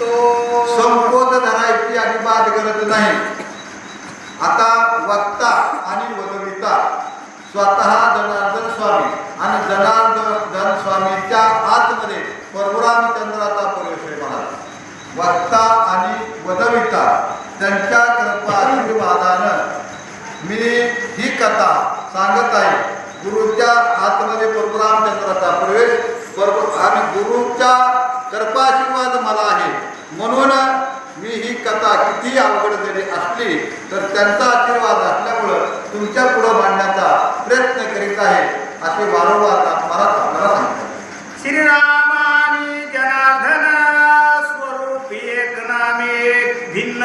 तो संकोच धरायची अजिबात गरज नाही. आता वक्ता आणि वदविता स्वतः जनार्दन स्वामी आणि जनार्दन स्वामीच्या आतमध्ये परशुराम चंद्राचा प्रवेश आहे महाराज वक्ता आणि वदविता त्यांच्या कृपा आशीर्वादानं मी ही कथा सांगत आहे. गुरुच्या आतमध्ये परशुराम चंद्राचा प्रवेश परशु आणि गुरुच्या कृपाशीर्वाद मला कथा किती अवघड जरी असली तर त्यांचा आशीर्वाद असल्यामुळं तुमच्या पुढं मांडण्याचा प्रयत्न करीत आहे असे वारंवार महाराज आपल्याला सांगतात श्रीराम आणि जनार्दन स्वरूप एक नामे भिन्न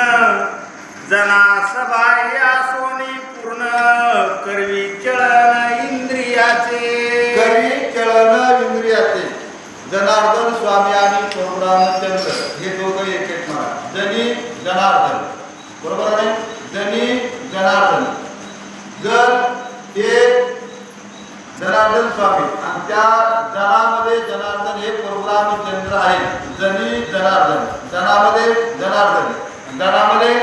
जना सबाह्य सोनी पूर्ण करवी चळण इंद्रियाचे. करी चळण इंद्रियाचे. जनार्दन स्वामी आणि परशुरामचंद्र हे दोघं एक एक महाराज जनी जनार्दन. बरोबर आहे जनी जनार्दन. जर हे जनार्दन स्वामी आणि त्या जनामध्ये जनार्दन हे प्रोग्राम चंद्र आहे. जनी जनार्दन. जनामध्ये जनार्दन. जनामध्ये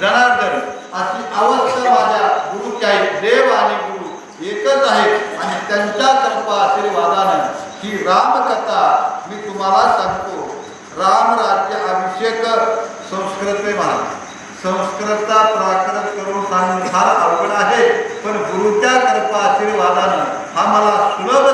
जनार्दन. अशी अवस्था माझ्या गुरुची आहे. देव आणि गुरु एकच आहे आणि त्यांच्या कृपा आशीर्वादानं ही रामकथा मी तुम्हाला सांगतो. राम राज्य अभिषेक संस्कृत आहे संस्कृतचा प्राकृत करून सांगणं फार अवघड आहे पण गुरुच्या कृपा आशीर्वादानं हा मला सुलभ